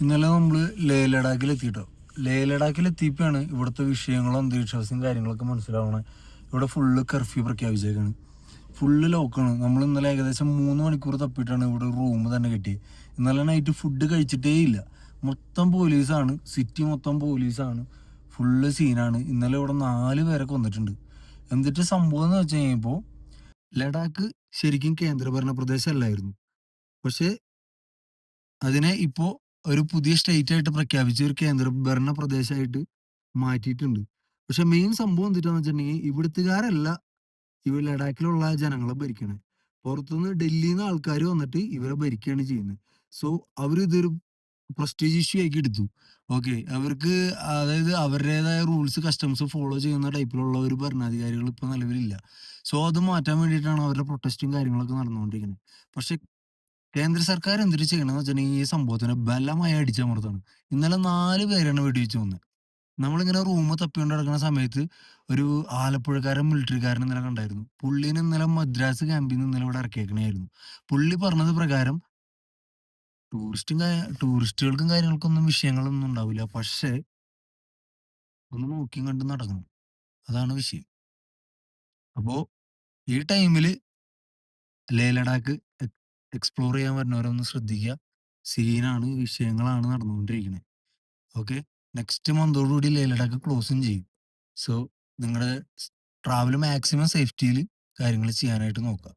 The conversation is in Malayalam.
ഇന്നലെ നമ്മൾ ലേ ലഡാക്കിൽ എത്തിയിട്ടോ ലേ ലഡാക്കിൽ എത്തിയപ്പോഴാണ് ഇവിടുത്തെ വിഷയങ്ങളും അന്ധവിശ്വാസവും കാര്യങ്ങളൊക്കെ മനസ്സിലാവണേ. ഇവിടെ ഫുള്ള് കർഫ്യൂ പ്രഖ്യാപിച്ചേക്കാണ്. ഫുള്ള് ലോക്കാണ് നമ്മൾ ഇന്നലെ ഏകദേശം മൂന്ന് മണിക്കൂർ തപ്പിയിട്ടാണ് ഇവിടെ റൂം തന്നെ കിട്ടിയത് ഇന്നലെ നൈറ്റ് ഫുഡ് കഴിച്ചിട്ടേ ഇല്ല. മൊത്തം പോലീസാണ്. സിറ്റി മൊത്തം പോലീസാണ്. ഫുള്ള് സീനാണ് ഇന്നലെ ഇവിടെ നാല് പേരെ കൊന്നിട്ടുണ്ട് എന്നിട്ട് സംഭവം എന്ന് വെച്ച് കഴിഞ്ഞപ്പോൾ ലഡാക്ക് ശരിക്കും കേന്ദ്രഭരണ പ്രദേശമല്ലായിരുന്നു പക്ഷേ അതിനെ ഇപ്പോ ഒരു പുതിയ സ്റ്റേറ്റ് ആയിട്ട് പ്രഖ്യാപിച്ച് ഒരു കേന്ദ്രഭരണ പ്രദേശമായിട്ട് മാറ്റിയിട്ടുണ്ട്. പക്ഷെ മെയിൻ സംഭവം എന്തിട്ടാന്ന് വെച്ചിട്ടുണ്ടെങ്കിൽ ഇവിടുത്തുകാരല്ല ഇവ ലഡാക്കിലുള്ള ജനങ്ങളെ ഭരിക്കണേ. പുറത്തുനിന്ന് ഡൽഹിയിൽ നിന്ന് ആൾക്കാർ വന്നിട്ട് ഇവരെ ഭരിക്കുകയാണ് ചെയ്യുന്നത്. സോ അവരിതൊരു പ്രസ്റ്റീജ് ഇഷ്യൂ ആക്കി എടുത്തു. ഓക്കെ അവർക്ക് അതായത് അവരുടേതായ റൂൾസ് കസ്റ്റംസ് ഫോളോ ചെയ്യുന്ന ടൈപ്പിലുള്ള ഒരു ഭരണാധികാരികൾ ഇപ്പൊ നിലവിലില്ല. സോ അത് മാറ്റാൻ വേണ്ടിയിട്ടാണ് അവരുടെ പ്രൊട്ടസ്റ്റും കാര്യങ്ങളൊക്കെ നടന്നുകൊണ്ടിരിക്കുന്നത്. പക്ഷെ കേന്ദ്ര സർക്കാർ എന്തിട്ട് ചെയ്യണമെന്ന് വെച്ചിട്ടുണ്ടെങ്കിൽ ഈ സംഭവത്തിന് ബലമായി അടിച്ചമർത്താണ് ഇന്നലെ നാല് പേരാണ് വെടിവെച്ച് വന്നത് നമ്മളിങ്ങനെ റൂമ് തപ്പിക്കൊണ്ട് നടക്കുന്ന സമയത്ത് ഒരു ആലപ്പുഴക്കാരൻ മിലിറ്ററിക്കാരൻ ഇന്നലെ കണ്ടായിരുന്നു. പുള്ളിനെ ഇന്നലെ മദ്രാസ് ക്യാമ്പിൽ നിന്ന് ഇന്നലെ ഇവിടെ ഇറക്കിയേക്കണായിരുന്നു പുള്ളി പറഞ്ഞത് പ്രകാരം ടൂറിസ്റ്റും ടൂറിസ്റ്റുകൾക്കും കാര്യങ്ങൾക്കൊന്നും വിഷയങ്ങളൊന്നും ഉണ്ടാവില്ല. പക്ഷേ ഒന്ന് നോക്കിയും കണ്ടും നടക്കണം. അതാണ് വിഷയം. അപ്പോ ഈ ടൈമിൽ ലേ ലഡാക്ക് എക്സ്പ്ലോർ ചെയ്യാൻ വരുന്നവരൊന്ന് ശ്രദ്ധിക്കുക. സീനാണ് വിഷയങ്ങളാണ് നടന്നുകൊണ്ടിരിക്കുന്നത് ഓക്കെ നെക്സ്റ്റ് മന്തോടുകൂടി ലേലടക്ക് ക്ലോസും ചെയ്യും. സോ നിങ്ങളുടെ ട്രാവൽ മാക്സിമം സേഫ്റ്റിയിൽ കാര്യങ്ങൾ ചെയ്യാനായിട്ട് നോക്കുക.